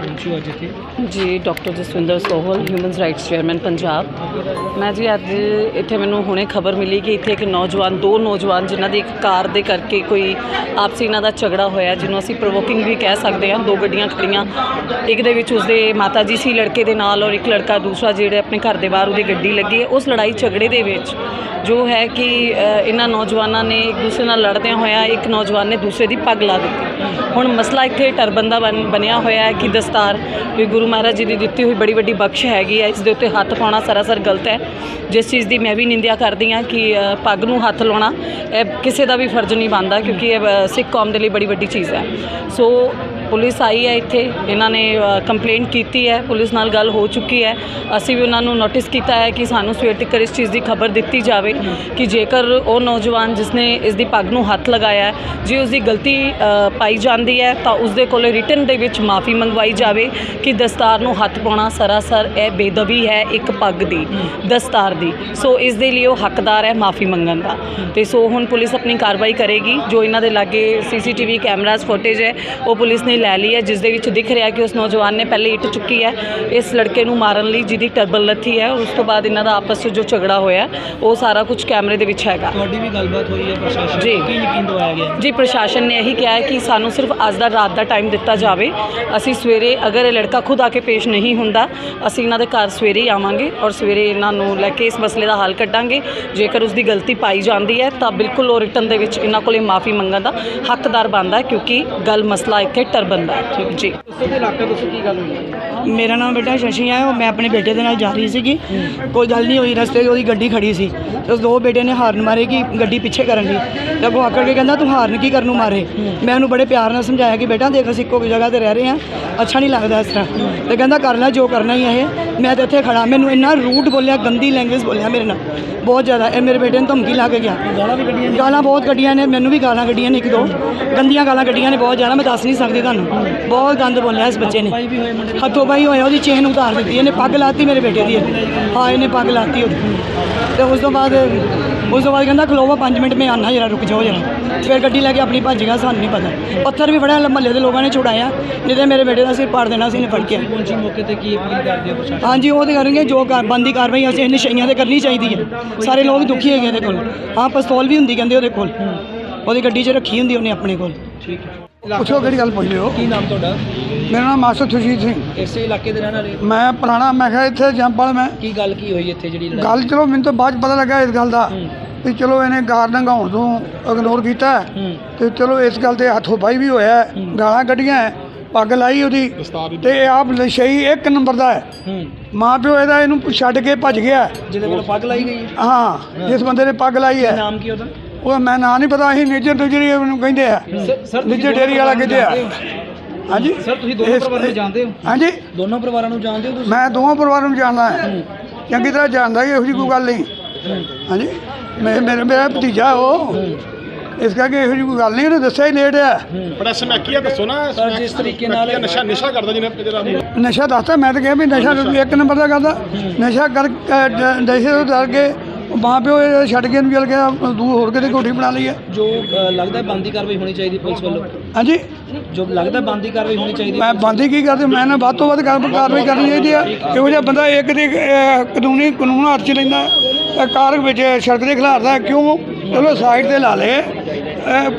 ਤੋਂ ਅੱਜ ਇੱਥੇ? ਜੀ, doctor Jaswinder Sohal human rights chairman Punjab. ਮੈਂ ਜੀ ਅੱਜ ਇੱਥੇ ਮੈਨੂੰ ਹੁਣੇ ਖਬਰ ਮਿਲੀ ਕਿ ਇੱਥੇ ਇੱਕ ਨੌਜਵਾਨ, ਦੋ ਨੌਜਵਾਨ ਜਿਨ੍ਹਾਂ ਦੀ ਇੱਕ ਕਾਰ ਦੇ ਕਰਕੇ ਕੋਈ ਆਪਸੀ ਇਹਨਾਂ ਦਾ ਝਗੜਾ ਹੋਇਆ, ਜਿਹਨੂੰ ਅਸੀਂ ਪ੍ਰੋਵੋਕਿੰਗ ਵੀ ਕਹਿ ਸਕਦੇ ਹਾਂ। ਦੋ ਗੱਡੀਆਂ ਖੜੀਆਂ, ਇੱਕ ਦੇ ਵਿੱਚ ਉਸਦੇ ਮਾਤਾ ਜੀ ਸੀ, ਲੜਕੇ ਦੇ ਨਾਲ, ਔਰ ਇੱਕ ਲੜਕਾ ਦੂਸਰਾ ਜਿਹੜੇ ਆਪਣੇ ਘਰ ਦੇ ਬਾਹਰ ਉਹਦੀ ਗੱਡੀ ਲੱਗੀ। ਉਸ ਲੜਾਈ ਝਗੜੇ ਦੇ ਵਿੱਚ ਜੋ ਹੈ ਕਿ ਇਹਨਾਂ ਨੌਜਵਾਨਾਂ ਨੇ ਇੱਕ ਦੂਸਰੇ ਨਾਲ ਲੜਦਿਆਂ ਹੋਇਆ ਇੱਕ ਨੌਜਵਾਨ ਨੇ ਦੂਸਰੇ ਦੀ ਪੱਗ ਲਾ ਦਿੱਤੀ। ਹੁਣ ਮਸਲਾ ਇੱਥੇ ਟਰਬੰਦਾ ਬਣ, ਬਣਿਆ ਹੋਇਆ ਹੈ ਕਿ ਦਸਤਾਰ ਵੀ ਗੁਰੂ ਮਹਾਰਾਜ ਜੀ ਦੀ ਦਿੱਤੀ ਹੋਈ ਬੜੀ ਵੱਡੀ ਬਖਸ਼ ਹੈਗੀ ਹੈ ਇਸ ਦੇ ਉੱਤੇ ਹੱਥ ਪਾਉਣਾ ਸਰਾਸਰ ਗਲਤ ਹੈ। ਜਿਸ ਚੀਜ਼ ਦੀ ਮੈਂ ਵੀ ਨਿੰਦਿਆ ਕਰਦੀ ਹਾਂ ਕਿ ਪੱਗ ਨੂੰ ਹੱਥ ਲਾਉਣਾ, ਇਹ ਕਿਸੇ ਦਾ ਵੀ ਫਰਜ਼ ਨਹੀਂ ਬਣਦਾ ਕਿਉਂਕਿ ਇਹ ਸਿੱਖ ਕੌਮ ਦੇ ਲਈ ਬੜੀ ਵੱਡੀ ਚੀਜ਼ ਹੈ। ਸੋ ਪੁਲਿਸ ਆਈ ਹੈ ਇੱਥੇ। ਇਹਨਾਂ ਨੇ ਕੰਪਲੇਂਟ ਕੀਤੀ ਹੈ। ਪੁਲਿਸ ਨਾਲ ਗੱਲ ਹੋ ਚੁੱਕੀ ਹੈ। ਅਸੀਂ ਵੀ ਉਹਨਾਂ ਨੂੰ ਨੋਟਿਸ ਕੀਤਾ ਹੈ ਕਿ ਸਾਨੂੰ ਸਵੇਰ ਤੱਕ ਇਸ ਚੀਜ਼ ਦੀ ਖਬਰ ਦਿੱਤੀ ਜਾਵੇ ਕਿ ਜੇਕਰ ਉਹ ਨੌਜਵਾਨ ਜਿਸਨੇ ਇਸ ਦੀ ਪੱਗ ਨੂੰ ਹੱਥ ਲਗਾਇਆ ਹੈ, ਜੇ ਉਸ ਦੀ ਗਲਤੀ ਪਾਈ ਜਾਂਦੀ ਹੈ, ਤਾਂ ਉਸ ਦੇ ਕੋਲੇ ਰਿਟਨ ਦੇ ਵਿੱਚ ਮਾਫੀ ਮੰਗਵਾਈ ਜਾਵੇ ਕਿ ਦਸਤਾਰ ਨੂੰ ਹੱਥ ਪਾਉਣਾ ਸਰਾਸਰ ਇਹ ਬੇਦਬੀ ਹੈ ਇੱਕ ਪੱਗ ਦੀ, ਦਸਤਾਰ ਦੀ। ਸੋ ਇਸ ਦੇ ਲਈ ਉਹ ਹੱਕਦਾਰ ਹੈ ਮਾਫੀ ਮੰਗਣ ਦਾ। ਤੇ ਸੋ ਹੁਣ ਪੁਲਿਸ ਆਪਣੀ ਕਾਰਵਾਈ ਕਰੇਗੀ। ਜੋ ਇਹਨਾਂ ਦੇ ਲਾਗੇ ਸੀਸੀਟੀਵੀ ਕੈਮਰਾਸ ਫੁਟੇਜ ਹੈ, ਉਹ ਪੁਲਿਸ ਨੇ ਲੈ ਲਈ ਹੈ ਜਿਸ ਦੇ ਵਿੱਚ ਦਿਖ ਰਿਹਾ ਕਿ ਉਸ ਨੌਜਵਾਨ ਨੇ ਪਹਿਲੇ ਇੱਟ ਚੁੱਕੀ ਹੈ ਇਸ ਲੜਕੇ ਨੂੰ ਮਾਰਨ ਲਈ ਜਿਹਦੀ ਟਰਬਲ ਲੱਥੀ ਹੈ ਉਸ ਤੋਂ ਬਾਅਦ ਇਹਨਾਂ ਦਾ ਆਪਸ ਵਿੱਚ ਜੋ ਝਗੜਾ ਹੋਇਆ ਉਹ ਸਾਰਾ ਕੁਝ ਕੈਮਰੇ ਦੇ ਵਿੱਚ ਹੈਗਾ। ਤੁਹਾਡੀ ਵੀ ਗੱਲਬਾਤ ਹੋਈ ਹੈ ਪ੍ਰਸ਼ਾਸਨ ਜੀ। ਕੀ ਯਕੀਨ ਦਵਾਇਆ ਗਿਆ? ਜੀ ਪ੍ਰਸ਼ਾਸਨ ਨੇ ਇਹੀ ਕਿਹਾ ਹੈ ਕਿ ਸਾਨੂੰ ਸਿਰਫ ਅੱਜ ਦਾ ਰਾਤ ਦਾ ਟਾਈਮ ਦਿੱਤਾ ਜਾਵੇ। ਅਸੀਂ ਸਵੇਰੇ ਅਗਰ ਇਹ ਲੜਕਾ ਖੁਦ ਆ ਕੇ ਪੇਸ਼ ਨਹੀਂ ਹੁੰਦਾ ਅਸੀਂ ਇਹਨਾਂ ਦੇ ਘਰ ਸਵੇਰੇ ਹੀ ਆਵਾਂਗੇ ਔਰ ਸਵੇਰੇ ਇਹਨਾਂ ਨੂੰ ਲੈ ਕੇ ਇਸ ਮਸਲੇ ਦਾ ਹੱਲ ਕੱਢਾਂਗੇ। ਜੇਕਰ ਉਸ ਦੀ ਗਲਤੀ ਪਾਈ ਜਾਂਦੀ ਹੈ ਤਾਂ ਬਿਲਕੁਲ ਉਹ ਰਿਟਰਨ ਦੇ ਵਿੱਚ ਇਹਨਾਂ ਕੋਲੇ ਮਾਫੀ ਮੰਗਣ ਦਾ ਹੱਕਦਾਰ ਬਣਦਾ ਹੈ ਕਿਉਂਕਿ ਗੱਲ ਮਸਲਾ ਇੱਥੇ ਟਰਬਨ ਦਾ ਹੈ ਜੀ। ਦੱਸੋ ਤੇ ਇਲਾਕਾ ਦੱਸੋ ਕੀ ਗੱਲ ਹੋਈ? ਮੇਰਾ ਨਾਮ ਬੇਟਾ ਸ਼ਸ਼ੀ ਹੈ ਉਹ ਮੈਂ ਆਪਣੇ ਬੇਟੇ ਦੇ ਨਾਲ ਜਾ ਰਹੀ ਸੀਗੀ। ਕੋਈ ਗੱਲ ਨਹੀਂ ਹੋਈ ਰਸਤੇ 'ਚ ਉਹਦੀ ਗੱਡੀ ਖੜੀ ਸੀ। ਤੇ ਉਸ ਦੋ ਬੇਟੇ ਨੇ ਹਾਰਨ ਮਾਰੇ ਕਿ ਗੱਡੀ ਪਿੱਛੇ ਕਰਨ ਦੀ। ਤੇ ਅੱਗੋਂ ਆਕੜ ਕੇ ਕਹਿੰਦਾ ਤੂੰ ਹਾਰਨ ਕੀ ਕਰਨ ਨੂੰ ਮਾਰੇ? ਮੈਂ ਉਹਨੂੰ ਬੜੇ ਪਿਆਰ ਨਾਲ ਸਮਝਾਇਆ ਕਿ ਬੇਟਾ ਦੇਖ ਅਸੀਂ ਇੱਕੋ ਜਗ੍ਹਾ ਤੇ ਰਹਿ ਰਹੇ ਹਾਂ। ਅੱਛਾ ਨਹੀਂ ਲੱਗਦਾ ਇਸ ਤਰ੍ਹਾਂ। ਤੇ ਕਹਿੰਦਾ ਕਰ ਲੈ ਜੋ ਕਰਨਾ ਹੀ ਹੈ ਇਹ। ਮੈਂ ਤਾਂ ਇੱਥੇ ਖੜਾ ਮੈਨੂੰ ਇੰਨਾ ਰੂਟ ਬੋਲਿਆ ਗੰਦੀ ਲੈਂਗੁਏਜ ਬੋਲਿਆ ਮੇਰੇ ਨਾਲ। ਬਹੁਤ ਜ਼ਿਆਦਾ। ਇਹ ਮੇਰੇ ਬੇਟੇ ਨੂੰ ਧਮਕੀ ਲਾ ਕੇ ਗਿਆ। ਗਾਲਾਂ ਵੀ ਕੱਢੀਆਂ ਗਾਲਾਂ ਬਹੁਤ ਕੱਢੀਆਂ ਨੇ। ਮੈਨੂੰ ਵੀ ਗਾਲਾਂ ਕੱਢੀਆਂ ਨੇ ਇੱਕ ਦੋ। ਗੰਦੀਆਂ ਗਾਲਾਂ ਕੱਢੀਆਂ ਨੇ। ਬਹੁਤ ਜ਼ਿਆਦਾ। ਮੈਂ ਦੱਸ ਨਹੀਂ ਸਕਦੀ ਤੁਹਾਨੂੰ। ਬਹੁਤ ਗੰਦ ਬੋਲਿਆ ਇਸ ਬੱਚੇ ਨੇ। ਹੱਥੋਂ ਬਾਈ ਹੋਇਆ ਉਹਦੀ ਚੇਨ ਉਤਾਰ ਦਿੱਤੀ, ਇਹਨੇ ਪੱਗ ਲਾਤੀ ਮੇਰੇ ਬੇਟੇ ਦੀ। ਹਾਂ, ਇਹਨੇ ਪੱਗ ਲਾਤੀ ਉਹਦੀ। ਤੇ ਉਸ ਤੋਂ ਬਾਅਦ, ਉਸ ਤੋਂ ਬਾਅਦ ਕਹਿੰਦਾ ਖਲੋਵਾ 5 ਮਿੰਟ ਮੈਂ ਆਨਾ ਜਰਾ, ਰੁਕ ਜਾਓ ਜਰਾ। ਫਿਰ ਗੱਡੀ ਲੈ ਕੇ ਆਪਣੀ ਭੱਜ ਗਿਆ, ਸਾਨੂੰ ਨਹੀਂ ਪਤਾ। ਪੱਥਰ ਵੀ ਫੜਿਆ, ਮਹੱਲੇ ਦੇ ਲੋਕਾਂ ਨੇ ਛੁਡਾਇਆ। ਨਹੀਂ ਤੇ ਮੇਰੇ ਬੇਟੇ ਦਾ ਸਿਰ ਪਾੜ ਦੇਣਾ ਸੀ, ਇਹਨੇ ਫੜ ਕੇ। ਪਹੁੰਚੀ ਮੌਕੇ ਤੇ ਕੀ ਅਪੀਲ ਕਰਦੇ ਹੋ ਪ੍ਰਸ਼ਾਸਨ ਹਾਂਜੀ, ਉਹ ਤੇ ਕਰਨਗੇ, ਜੋ ਕਾਰ ਬੰਦੀ ਕਾਰਵਾਈ ਅਸੀਂ ਨਸ਼ਈਆਂ ਤੇ ਕਰਨੀ ਚਾਹੀਦੀ ਹੈ। ਸਾਰੇ ਲੋਕ ਦੁਖੀ ਹੈਗੇ ਇਹਦੇ ਕੋਲ। ਹਾਂ, ਪਿਸਤੌਲ ਵੀ ਹੁੰਦੀ ਕਹਿੰਦੇ ਉਹਦੇ ਕੋਲ। ਉਹਦੀ ਗੱਡੀ 'ਚ ਰੱਖੀ ਹੁੰਦੀ ਉਹਨੇ ਆਪਣੇ ਕੋਲ। ਠੀਕ ਹੈ ਪੁੱਛੋ ਕਿਹੜੀ ਗੱਲ ਪੁੱਛ ਲਿਓ ਕੀ ਨਾਮ ਤੁਹਾਡਾ? ਮੇਰਾ ਨਾਮ ਮਾਸਟਰ ਖੁਸ਼ੀਤ ਸਿੰਘ। ਇਸੇ ਇਲਾਕੇ ਦੇ ਰਹਿਣ ਵਾਲੇ ਮੈਂ ਪੁਰਾਣਾ ਮੈਂ ਕਿਹਾ ਇੱਥੇ ਜੰਪਲ ਮੈਂ। ਕੀ ਗੱਲ ਕੀ ਹੋਈ ਇੱਥੇ ਜਿਹੜੀ ਲੜਾਈ? ਗੱਲ ਚਲੋ ਮੈਨੂੰ ਤਾਂ ਬਾਅਦ 'ਚ ਪਤਾ ਲੱਗਾ ਇਸ ਗੱਲ ਦਾ ਹੂੰ। ਵੀ ਚਲੋ ਇਹਨੇ ਗਾਰ ਡੰਗਾਉਣ ਤੋਂ ਇਗਨੋਰ ਕੀਤਾ। ਹੈ। ਹੂੰ ਤੇ ਚਲੋ ਇਸ ਗੱਲ ਤੇ ਹੱਥੋਂ ਬਾਈ ਵੀ ਹੋਇਆ ਹੈ, ਗਾਲਾਂ ਕੱਢੀਆਂ ਹੈ, ਪੱਗ ਲਾਈ ਉਹਦੀ। ਤੇ ਇਹ ਆਪ ਨਸ਼ਈ ਇੱਕ ਨੰਬਰ ਦਾ ਹੈ। ਹੂੰ। ਮਾਂ ਪਿਓ ਇਹਦਾ ਇਹਨੂੰ ਛੱਡ ਕੇ ਭੱਜ ਗਿਆ। ਹੈ। ਜਿਹਦੇ ਵੱਲੋਂ ਪੱਗ ਲਾਈ ਗਈ ਹਾਂ? ਜਿਸ ਬੰਦੇ ਨੇ ਪੱਗ ਲਾਈ ਹੈ। ਨਾਮ ਕੀ ਉਹਦਾ? ਉਹ ਮੈਂ ਨਾਂ ਨਹੀਂ ਪਤਾ ਅਸੀਂ ਨਿੱਜਰ ਟੁਜਰੀ ਉਹਨੂੰ ਕਹਿੰਦੇ ਆ। ਸਰ ਨਿੱਜਰ ਡੇਰੀ ਵਾਲਾ ਕਹਿੰਦੇ ਆ। ਹਾਂਜੀ? ਸਰ ਤੁਸੀਂ ਦੋਨੋਂ ਪਰਿਵਾਰਾਂ ਨੂੰ ਜਾਣਦੇ ਹੋ? ਹਾਂਜੀ? ਦੋਨੋਂ ਪਰਿਵਾਰਾਂ ਨੂੰ ਜਾਣਦੇ ਹੋ ਤੁਸੀਂ? ਮੈਂ ਦੋਵਾਂ ਪਰਿਵਾਰਾਂ ਨੂੰ ਜਾਣਦਾ ਹਾਂ। ਚੰਗੀ ਤਰ੍ਹਾਂ ਜਾਣਦਾ ਇਹੋ ਜਿਹੀ ਕੋਈ ਗੱਲ ਨਹੀਂ। ਹਾਂਜੀ? ਮੈਂ ਮੇਰਾ ਮੇਰਾ ਭਤੀਜਾ ਉਹ। ਇਸ ਕਰਕੇ ਇਹੋ ਜਿਹੀ ਕੋਈ ਗੱਲ ਨਹੀਂ ਉਹਨੇ ਦੱਸਿਆ ਹੀ ਲੇਟ ਆ। ਬੜਾ ਸਮੈਕੀਆ ਦੱਸੋ ਨਾ ਸਰ ਜਿਸ ਤਰੀਕੇ ਨਾਲ ਨਸ਼ਾ ਨਸ਼ਾ ਕਰਦਾ ਜਿਹਨੇ ਜਿਹੜਾ ਨਸ਼ਾ ਦੱਸਦਾ ਮੈਂ ਤਾਂ ਕਿਹਾ ਵੀ ਨਸ਼ਾ ਇੱਕ ਨੰਬਰ ਦਾ ਕਰਦਾ। ਨਸ਼ਾ ਕਰ ਨਸ਼ੇ ਤੋਂ ਡਰ ਕੇ ਮਾਂ ਪਿਓ ਇਹ ਛੱਡ ਕੇ ਨੂੰ ਚਲ ਗਿਆ ਦੂਰ ਹੋਰ ਕਿਤੇ ਕੋਠੀ ਬਣਾ ਲਈ ਹੈ। ਜੋ ਅ, ਲੱਗਦਾ ਬੰਦੀ ਕਾਰਵਾਈ ਹੋਣੀ ਚਾਹੀਦੀ ਪੁਲਿਸ ਵੱਲੋਂ? ਹਾਂਜੀ? ਜੋ ਲੱਗਦਾ ਬੰਦੀ ਕਾਰਵਾਈ ਹੋਣੀ ਚਾਹੀਦੀ ਮੈਂ ਬੰਦੀ ਕੀ ਕਰਦੇ ਮੈਂ ਨਾ ਵੱਧ ਤੋਂ ਵੱਧ ਕਾਰ- ਕਾਰਵਾਈ ਕਰਨੀ ਚਾਹੀਦੀ ਆ ਇਹੋ ਜਿਹਾ ਬੰਦਾ ਇੱਕ ਦੇ ਅਹ, ਕਾਨੂੰਨੀ ਕਾਨੂੰਨ ਹੱਥ 'ਚ ਲੈਂਦਾ ਅਹ, ਕਾਰ ਵਿੱਚ ਸੜਕ ਦੇ ਖਿਲਾਰਦਾ ਕਿਉਂ? ਚਲੋ ਸਾਈਡ ਤੇ ਲਾ ਲੇ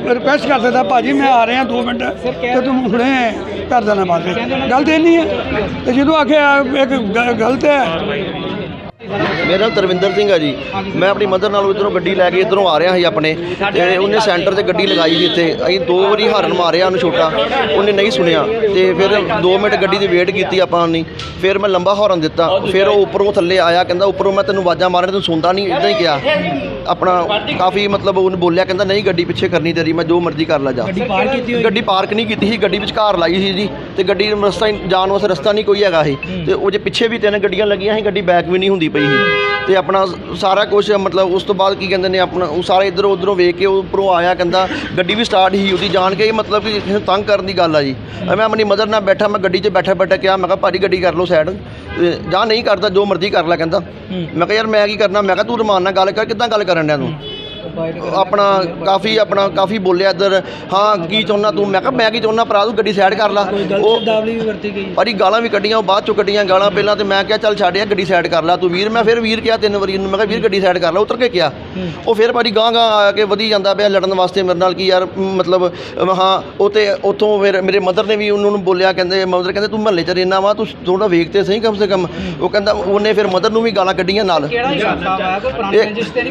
ਰਿਕੁਐਸਟ ਕਰ ਸਕਦਾ ਭਾਜੀ ਮੈਂ ਆ ਰਿਹਾ 2 ਮਿੰਟ। ਤੇ ਤੂੰ ਹੁਣੇ ਕਰ ਦੇਣਾ ਬਾਅਦ ਵਿੱਚ ਗੱਲ ਤੇ ਨਹੀਂ ਹੈ। ਤੇ ਜਦੋਂ ਆਖਿਆ ਇੱਕ ਗ- ਗਲਤ ਹੈ ਮੇਰਾ ਨਾਮ ਤਰਵਿੰਦਰ ਸਿੰਘ ਆ ਜੀ। ਮੈਂ ਆਪਣੀ ਮਦਰ ਨਾਲ ਇਧਰੋਂ ਗੱਡੀ ਲੈ ਕੇ ਇਧਰੋਂ ਆ ਰਿਹਾ ਸੀ ਆਪਣੇ। ਤੇ ਉਹਨੇ ਸੈਂਟਰ ਤੇ ਗੱਡੀ ਲਗਾਈ ਸੀ ਇੱਥੇ। ਅਸੀਂ ਦੋ ਵਾਰੀ ਹਾਰਨ ਮਾਰਿਆ ਉਹਨੂੰ ਛੋਟਾ। ਉਹਨੇ ਨਹੀਂ ਸੁਣਿਆ। ਤੇ ਫਿਰ 2 ਮਿੰਟ ਗੱਡੀ ਦੀ ਵੇਟ ਕੀਤੀ ਆਪਾਂ ਨਹੀਂ ਫਿਰ ਮੈਂ ਲੰਬਾ ਹਾਰਨ ਦਿੱਤਾ। ਫਿਰ ਉਹ ਉੱਪਰੋਂ ਥੱਲੇ ਆਇਆ, ਕਹਿੰਦਾ, ਉੱਪਰੋਂ ਮੈਂ ਤੈਨੂੰ ਆਵਾਜ਼ਾਂ ਮਾਰਨ, ਤੈਨੂੰ ਸੁਣਦਾ ਨਹੀਂ ਇਦਾਂ ਹੀ ਕਿਹਾ। ਆਪਣਾ ਕਾਫੀ ਮਤਲਬ ਉਹਨੇ ਬੋਲਿਆ ਕਹਿੰਦਾ ਨਹੀਂ ਗੱਡੀ ਪਿੱਛੇ ਕਰਨੀ ਤੇਰੀ ਮੈਂ ਜੋ ਮਰਜ਼ੀ ਕਰ ਲਾ ਜਾ। ਗੱਡੀ ਪਾਰ ਕੀਤੀ ਹੋਈ? ਗੱਡੀ ਪਾਰਕ ਨਹੀਂ ਕੀਤੀ ਸੀ ਗੱਡੀ ਵਿੱਚ ਕਾਰ ਲਾਈ ਸੀ ਜੀ ਤੇ ਗੱਡੀ ਰਸਤਾ ਜਾਣ ਵਾਸਤੇ ਰਸਤਾ ਨਹੀਂ ਕੋਈ ਹੈਗਾ ਸੀ। ਤੇ ਉਹ ਜੇ ਪਿੱਛੇ ਵੀ ਤਿੰਨ ਗੱਡੀਆਂ ਲੱਗੀਆਂ ਸੀ ਗੱਡੀ ਬੈਕ ਵੀ ਨਹੀਂ ਹੁੰਦੀ ਪਈ ਸੀ। ਤੇ ਆਪਣਾ ਸਾਰਾ ਕੁਝ ਮਤਲਬ ਉਸ ਤੋਂ ਬਾਅਦ ਕੀ ਕਹਿੰਦੇ ਨੇ ਆਪਣਾ ਉਹ ਸਾਰੇ ਇਧਰੋਂ ਉਧਰੋਂ ਵੇਖ ਕੇ ਉਹ ਉੱਪਰੋਂ ਆਇਆ ਕਹਿੰਦਾ ਗੱਡੀ ਵੀ ਸਟਾਰਟ ਹੀ ਉਹਦੀ ਜਾਣ ਕੇ ਹੀ ਮਤਲਬ ਕਿ ਕਿਸੇ ਨੂੰ ਤੰਗ ਕਰਨ ਦੀ ਗੱਲ ਆ ਜੀ। ਮੈਂ ਆਪਣੀ ਮਦਰ ਨਾਲ ਬੈਠਾ ਮੈਂ ਗੱਡੀ 'ਚ ਬੈਠਾ ਬੈਠਾ ਕਿਹਾ ਮੈਂ ਕਿਹਾ ਭਾਰੀ ਗੱਡੀ ਕਰ ਲਓ ਸਾਈਡ ਜਾਂ ਨਹੀਂ ਕਰਦਾ ਜੋ ਮਰਜ਼ੀ ਕਰ ਲੈ ਕਹਿੰਦਾ। ਮੈਂ ਕਿਹਾ ਯਾਰ ਮੈਂ ਕੀ ਕਰਨਾ ਮੈਂ ਕਿਹਾ ਤੂੰ ਰਮਾਨ ਨਾਲ ਗੱਲ ਕਰ ਕਿੱਦਾਂ ਗੱਲ ਕਰਨ ਡਿਆ ਤੂੰ? ਆਪਣਾ ਕਾਫੀ ਆਪਣਾ ਕਾਫੀ ਬੋਲਿਆ ਇੱਧਰ ਹਾਂ ਕੀ ਚਾਹੁੰਦਾ ਤੂੰ? ਮੈਂ ਕਿਹਾ ਮੈਂ ਕੀ ਚਾਹੁੰਦਾ ਭਰਾ ਤੂੰ ਗੱਡੀ ਸਾਈਡ ਕਰ ਲਾ। ਉਹ ਸ਼ਬਦਾਵਲੀ ਵੀ ਵਰਤੀ ਗਈ। ਭਾਜੀ ਗਾਲਾਂ ਵੀ ਕੱਢੀਆਂ ਉਹ ਬਾਅਦ ਚੋਂ ਕੱਢੀਆਂ ਗਾਲਾਂ ਪਹਿਲਾਂ ਤੇ ਮੈਂ ਕਿਹਾ ਚੱਲ ਛੱਡ ਯਾਰ ਗੱਡੀ ਸਾਈਡ ਕਰ ਲਾ ਤੂੰ ਵੀਰ। ਮੈਂ ਫਿਰ ਵੀਰ ਕਿਹਾ ਤਿੰਨ ਵਾਰੀ ਉਹਨੂੰ ਮੈਂ ਕਿਹਾ ਵੀਰ ਗੱਡੀ ਸਾਈਡ ਕਰ ਲਾ। ਉਤਰ ਕੇ ਕਿਹਾ। ਉਹ ਫਿਰ ਭਾਜੀ ਗਾਂ ਗਾਂ ਆ ਕੇ ਵਧੀ ਜਾਂਦਾ ਪਿਆ ਲੜਨ ਵਾਸਤੇ ਮੇਰੇ ਨਾਲ ਕੀ ਯਾਰ ਮਤਲਬ ਹਾਂ ਉਹ ਤੇ ਉੱਥੋਂ ਫਿਰ ਮੇਰੇ ਮਦਰ ਨੇ ਵੀ ਉਹਨਾਂ ਨੂੰ ਬੋਲਿਆ ਕਹਿੰਦੇ ਮਦਰ ਕਹਿੰਦੇ ਤੂੰ ਮਹੱਲੇ 'ਚ ਰਹਿਣਾ ਵਾ ਤੂੰ ਥੋੜਾ ਵੇਖ ਤੇ ਸਹੀ ਕਮ ਸੇ ਕਮ। ਉਹ ਕਹਿੰਦਾ ਉਹਨੇ ਫਿਰ ਮਦਰ ਨੂੰ ਵੀ ਗਾਲਾਂ ਕੱਢੀਆਂ ਨਾਲ।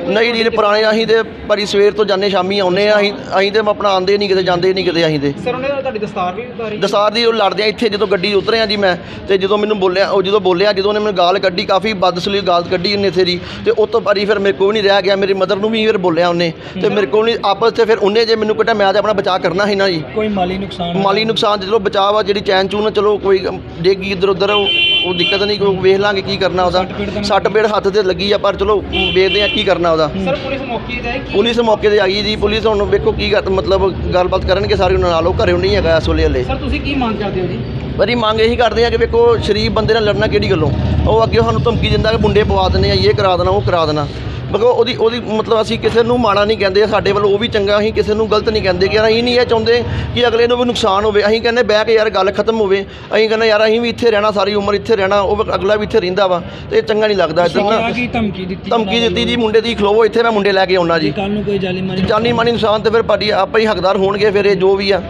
ਨਹੀਂ ਨਹੀਂ ਪੁਰਾਣੇ ਅਸੀਂ ਤੇ ਭਾਜੀ ਸਵੇਰ ਤੋਂ ਜਾਂਦੇ ਸ਼ਾਮੀ ਆਉਂਦੇ ਆ ਅਸੀਂ ਅਸੀਂ ਤੇ ਆਪਣਾ ਆਉਂਦੇ ਨਹੀਂ ਕਿਤੇ ਜਾਂਦੇ ਨਹੀਂ ਕਿਤੇ ਅਸੀਂ ਤੇ। ਸਰ ਉਹਨੇ ਤੁਹਾਡੀ ਦਸਤਾਰ ਵੀ ਉਤਾਰੀ? ਦਸਾਰ ਦੀ ਉਹ ਲੜਦੇ ਆ ਇੱਥੇ ਜਦੋਂ ਗੱਡੀ ਉਤਰਿਆ ਜੀ ਮੈਂ ਤੇ ਜਦੋਂ ਮੈਨੂੰ ਬੋਲਿਆ ਉਹ ਜਦੋਂ ਬੋਲਿਆ ਜਦੋਂ ਉਹਨੇ ਮੈਨੂੰ ਗਾਲ ਕੱਢੀ ਕਾਫੀ ਬਦਸਲੀ ਗਾਲ ਕੱਢੀ ਉਹਨੇ ਇੱਥੇ ਦੀ ਤੇ ਉਹ ਤੋਂ ਬਾਰੀ ਫਿਰ ਮੇਰੇ ਕੋਲ ਨਹੀਂ ਰਹਿ ਗਿਆ ਮੇਰੀ ਮਦਰ ਨੂੰ ਵੀ ਫਿਰ ਬੋਲਿਆ ਉਹਨੇ ਤੇ ਮੇਰੇ ਕੋਲ ਨਹੀਂ ਆਪਸ 'ਚ ਫਿਰ ਉਹਨੇ ਜੇ ਮੈਨੂੰ ਕੱਢਿਆ ਮੈਂ ਤੇ ਆਪਣਾ ਬਚਾਅ ਕਰਨਾ ਸੀ ਨਾ ਜੀ। ਕੋਈ ਮਾਲੀ ਨੁਕਸਾਨ ਮਾਲੀ ਨੁਕਸਾਨ ਤੇ ਚਲੋ ਬਚਾਅ ਵਾ ਜਿਹੜੀ ਚੈਨ ਚੂਨ ਆ, ਚਲੋ ਕੋਈ ਡੇਗੀ ਇੱਧਰ ਉੱਧਰ ਉਹ ਦਿੱਕਤ ਨਹੀਂ ਕੋਈ ਵੇਖ ਲਾਂਗੇ ਕੀ ਕਰਨਾ ਉਹਦਾ। ਸੱਟ ਤਾਂ ਪੇੜ ਹੱਥ ਤੇ ਲੱਗੀ ਆ ਪਰ ਚਲੋ ਵੇਖਦੇ ਆ ਕੀ ਕਰਨਾ ਉਹਦਾ। ਸਰ ਪੁਲਿਸ ਮੌਕੇ ਤੇ ਪੁਲਿਸ ਮੌਕੇ ਤੇ ਆਈ ਜੀ ਪੁਲਿਸ ਹੁਣ ਵੇਖੋ ਕੀ ਕਰ- ਮਤਲਬ ਗੱਲਬਾਤ ਕਰਨਗੇ ਸਾਰੇ ਉਹਨਾਂ ਨਾਲ ਉਹ ਘਰੇ ਨਹੀਂ ਹੈਗਾ ਇਸ ਵੇਲੇ ਹਲੇ। ਸਰ ਤੁਸੀਂ ਕੀ ਮੰਗ ਕਰਦੇ ਹੋ ਜੀ? ਬੜੀ ਮੰਗ ਇਹੀ ਕਰਦੇ ਆ ਕਿ ਵੇਖੋ ਸ਼ਰੀਫ ਬੰਦੇ ਨਾਲ ਲੜਨਾ ਕਿਹੜੀ ਗੱਲੋਂ। ਉਹ ਅੱਗੇ ਸਾਨੂੰ ਧਮਕੀ ਦਿੰਦਾ ਕਿ ਮੁੰਡੇ ਪਵਾ ਦਿੰਦੇ ਆ ਇਹ ਕਰਾ ਦੇਣਾ ਉਹ ਕਰਾ ਦੇਣਾ। ਮਗਰ ਉਹਦੀ ਉਹਦੀ ਮਤਲਬ ਅਸੀਂ ਕਿਸੇ ਨੂੰ ਮਾੜਾ ਨਹੀਂ ਕਹਿੰਦੇ ਸਾਡੇ ਵੱਲੋਂ ਉਹ ਵੀ ਚੰਗਾ ਅਸੀਂ ਕਿਸੇ ਨੂੰ ਗਲਤ ਨਹੀਂ ਕਹਿੰਦੇ ਕਿ ਯਾਰ ਅਸੀਂ ਨਹੀਂ ਇਹ ਚਾਹੁੰਦੇ ਕਿ ਅਗਲੇ ਨੂੰ ਵੀ ਨੁਕਸਾਨ ਹੋਵੇ। ਅਸੀਂ ਕਹਿੰਦੇ ਬਹਿ ਕੇ ਯਾਰ ਗੱਲ ਖਤਮ ਹੋਵੇ। ਅਸੀਂ ਕਹਿੰਦੇ ਯਾਰ ਅਸੀਂ ਵੀ ਇੱਥੇ ਰਹਿਣਾ ਸਾਰੀ ਉਮਰ ਇੱਥੇ ਰਹਿਣਾ ਉਹ ਅਗਲਾ ਵੀ ਇੱਥੇ ਰਹਿੰਦਾ ਵਾ ਤੇ ਇਹ ਚੰਗਾ ਨਹੀਂ ਲੱਗਦਾ ਇੱਦਾਂ ਨਾ। ਕੀ ਧਮਕੀ ਦਿੱਤੀ ਧਮਕੀ ਦਿੱਤੀ ਜੀ ਮੁੰਡੇ ਦੀ ਖਲੋਵੋ ਇੱਥੇ ਮੈਂ ਮੁੰਡੇ ਲੈ ਕੇ ਆਉਣਾ ਜੀ। ਕੱਲ ਨੂੰ ਕੋਈ ਜਾਲੀ ਮਾਰੀ ਜਾਨੀ ਮਾਨੀ ਨੁਕਸਾਨ ਤੇ ਫਿਰ ਭਾਜੀ ਆਪਾਂ ਹੀ ਹੱਕਦਾਰ ਹੋਣਗੇ ਫਿਰ ਇਹ ਜੋ ਵੀ ਆ।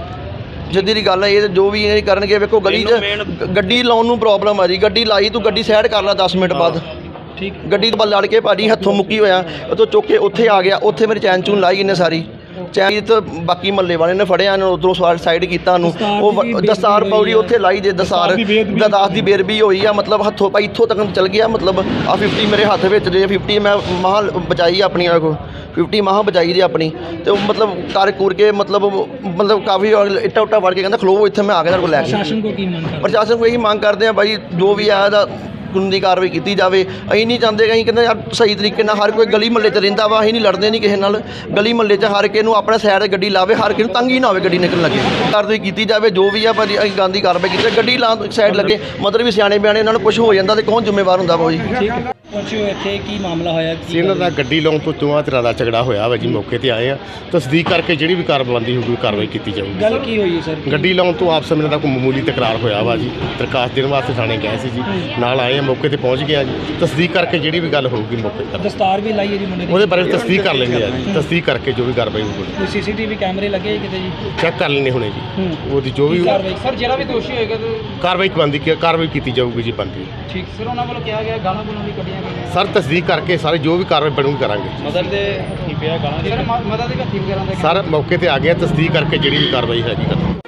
ਜਿੱਦੀ ਦੀ ਗੱਲ ਹੈ ਇਹ ਜੋ ਵੀ ਇਹ ਕਰਨਗੇ ਵੇਖੋ ਗਲੀ 'ਚ ਗੱਡੀ ਲਾਉਣ ਨੂੰ ਪ੍ਰੋਬਲਮ ਆ ਜੀ। ਗੱਡੀ ਲਾਈ ਤੂੰ ਗੱਡੀ ਸਾਈਡ ਕਰ ਲੈ 10 ਮਿੰਟ ਬਾਅਦ। ਠੀਕ। ਗੱਡੀ ਤੋਂ ਲੜ ਕੇ ਭਾਜੀ ਹੱਥੋਂ ਮੁੱਕੀ ਹੋਇਆ ਉਤੋਂ ਚੁੱਕ ਕੇ ਉੱਥੇ ਆ ਗਿਆ ਉੱਥੇ ਮੇਰੀ ਚੈਨ ਚੂਨ ਲਾਈ ਇਹਨੇ ਸਾਰੀ। ਚੈਨ ਤੇ ਬਾਕੀ ਮੱਲੇ ਵਾਲੇ ਨੇ ਫੜਿਆ ਇਹਨੂੰ ਉਧਰੋਂ ਸਾਈਡ ਕੀਤਾ ਉਹਨੂੰ। ਉਹ ਦੀ ਹੋਈ ਪੌੜੀ। ਉੱਥੇ ਲਾਈ ਜੇ ਦਸਾਰ ਦਦਾਸ ਦੀ ਬੇਰਬੀ ਹੋਈ। ਆ ਮਤਲਬ ਹੱਥੋਂ ਪਾਈ ਇੱਥੋਂ ਤੱਕ ਚਲ ਗਿਆ ਮਤਲਬ ਆ 50 ਮੇਰੇ ਹੱਥ ਵਿੱਚ ਜੇ 50 ਮੈਂ ਮਹਾਂ ਬਚਾਈ ਆਪਣੀ ਆ ਕੋ। 50 ਮਹਾਂ ਬਚਾਈ ਦੀ ਆਪਣੀ। ਤੇ ਉਹ ਮਤਲਬ ਕਰ ਕੁਰ ਕੇ ਮਤਲਬ ਮਤਲਬ ਕਾਫੀ ਇੱਟਾ ਉੱਟਾ ਵੜ ਕੇ ਕਹਿੰਦਾ ਖਲੋ ਇੱਥੇ ਮੈਂ ਆ ਗਿਆ ਤੁਹਾਡੇ ਕੋਲ ਲੈ ਕੇ ਪ੍ਰਸ਼ਾਸਨ ਕੋ ਕੀ ਮੰਗ ਕਰਦੇ ਪ੍ਰਸ਼ਾਸਨ ਕੋਲ ਇਹੀ ਮੰਗ ਕਰਦੇ ਆ ਭਾਈ ਜੋ ਵੀ ਆ ਇਹਦਾ ਕਾਨੂੰਨੀ ਕਾਰਵਾਈ ਕੀਤੀ ਜਾਵੇ। ਅਸੀਂ ਨਹੀਂ ਚਾਹੁੰਦੇ ਕਿ ਅਸੀਂ ਕਹਿੰਦੇ ਯਾਰ ਸਹੀ ਤਰੀਕੇ ਨਾਲ ਹਰ ਕੋਈ ਗਲੀ ਮਹੱਲੇ 'ਚ ਰਹਿੰਦਾ ਵਾ, ਅਸੀਂ ਨਹੀਂ ਲੜਦੇ ਨਹੀਂ ਕਿਸੇ ਨਾਲ। ਗਲੀ ਮਹੱਲੇ 'ਚ ਹਰ ਕਿਸੇ ਨੂੰ ਆਪਣੇ ਸਾਈਡ ਗੱਡੀ ਲਾਵੇ, ਹਰ ਕਿਸੇ ਨੂੰ ਤੰਗੀ ਨਾ ਹੋਵੇ ਗੱਡੀ ਨਿਕਲਣ ਲੱਗੇ। ਕਾਰਵਾਈ ਕੀਤੀ ਜਾਵੇ, ਜੋ ਵੀ ਆ, ਭਾਜੀ ਅਸੀਂ ਗਾਂਧੀ ਕਾਰਵਾਈ ਕੀਤੀ, ਗੱਡੀ ਲਾਂ ਸਾਈਡ ਲੱਗੇ, ਮਤਲਬ ਵੀ ਸਿਆਣੇ ਬਿਆਣੇ ਉਹਨਾਂ ਨੂੰ ਕੁਝ ਹੋ ਜਾਂਦਾ ਤੇ ਕੌਣ ਜ਼ਿੰਮੇਵਾਰ ਹੁੰਦਾ ਵਾ ਜੀ? ਠੀਕ ਪਹੁੰਚਿਓ ਇੱਥੇ ਕੀ ਮਾਮਲਾ ਹੋਇਆ ਸੀ ਇਹਨਾਂ ਦਾ ਗੱਡੀ ਲਾਉਣ ਤੋਂ ਦੋਵਾਂ ਤਰ੍ਹਾਂ ਦਾ ਝਗੜਾ ਹੋਇਆ ਵਾ ਜੀ ਮੌਕੇ ਤੇ ਆਏ ਆ। ਤਸਦੀਕ ਕਰਕੇ ਜਿਹੜੀ ਵੀ ਕਾਰਵਾਈ ਹੋਊਗੀ ਕਾਰਵਾਈ ਕੀਤੀ ਜਾਊਗੀ। ਗੱਲ ਕੀ ਹੋਈ ਹੈ ਸਰ? ਗੱਡੀ ਲਾਉਣ ਤੋਂ ਆਪਸ ਵਿੱਚ ਇਹਨਾਂ ਦਾ ਕੋਈ ਮਾਮੂਲੀ ਤਕਰਾਰ ਹੋਇਆ ਵਾ ਜੀ। ਦਰਖਾਸਤ ਦੇਣ ਵਾਸਤੇ ਥਾਣੇ ਗਏ ਸੀ ਜੀ। ਨਾਲ ਆਏ ਆ ਮੌਕੇ ਤੇ ਪਹੁੰਚ ਗਏ ਆ ਜੀ। ਤਸਦੀਕ ਕਰਕੇ ਜਿਹੜੀ ਵੀ ਗੱਲ ਹੋਊਗੀ ਮੌਕੇ ਤੇ ਦਸਤਾਰ ਵੀ ਲਾਈ ਹੈ ਜੀ ਮੁੰਡੇ ਦੀ? ਉਹਦੇ ਬਾਰੇ ਤਸਦੀਕ ਕਰ ਲੈਂਦੇ ਆ ਜੀ। ਤਸਦੀਕ ਕਰਕੇ ਜੋ ਵੀ ਕਾਰਵਾਈ ਹੋਊਗੀ। ਕੋਈ ਸੀਸੀਟੀਵੀ ਕੈਮਰੇ ਲੱਗੇ ਕਿਤੇ ਜੀ? ਚੈੱਕ ਕਰ ਲੈਣੇ ਹੁਣੇ ਜੀ। ਹੂੰ। ਉਹਦੀ ਜੋ ਵੀ ਕਾਰਵਾਈ? ਸਰ ਜਿਹੜਾ ਵੀ ਦੋਸ਼ੀ ਹੋਏਗਾ ਕਾਰਵਾਈ ਬੰਦੀ ਕਾਰਵਾਈ ਕੀਤੀ ਜਾਊਗੀ ਜੀ ਬੰਦੀ ਠੀਕ। ਸਰ ਉਹਨਾਂ ਵੱਲੋਂ ਕਿਹਾ ਗਿਆ ਗਾਲਾਂ ਗੁਲਾਂ ਵੀ ਕੱਢੀਆਂ ਸਰ ਤਸਦੀਕ ਕਰਕੇ ਸਾਰੇ ਜੋ ਵੀ ਕਾਰਵਾਈ ਬਣੂਗੀ ਕਰਾਂਗੇ। ਮਦਰ ਦੇ ਹੱਥੀ ਪਿਆ ਗਾਲਾਂ ਸਰ ਮਦਰ ਦੇ ਹੱਥੀ ਵਗੈਰਾ ਦਾ ਸਰ ਮੌਕੇ ਤੇ ਆ ਗਏ ਆ, ਤਸਦੀਕ ਕਰਕੇ ਜਿਹੜੀ ਵੀ ਕਾਰਵਾਈ ਹੈਗੀ ਕਰਾਂਗੇ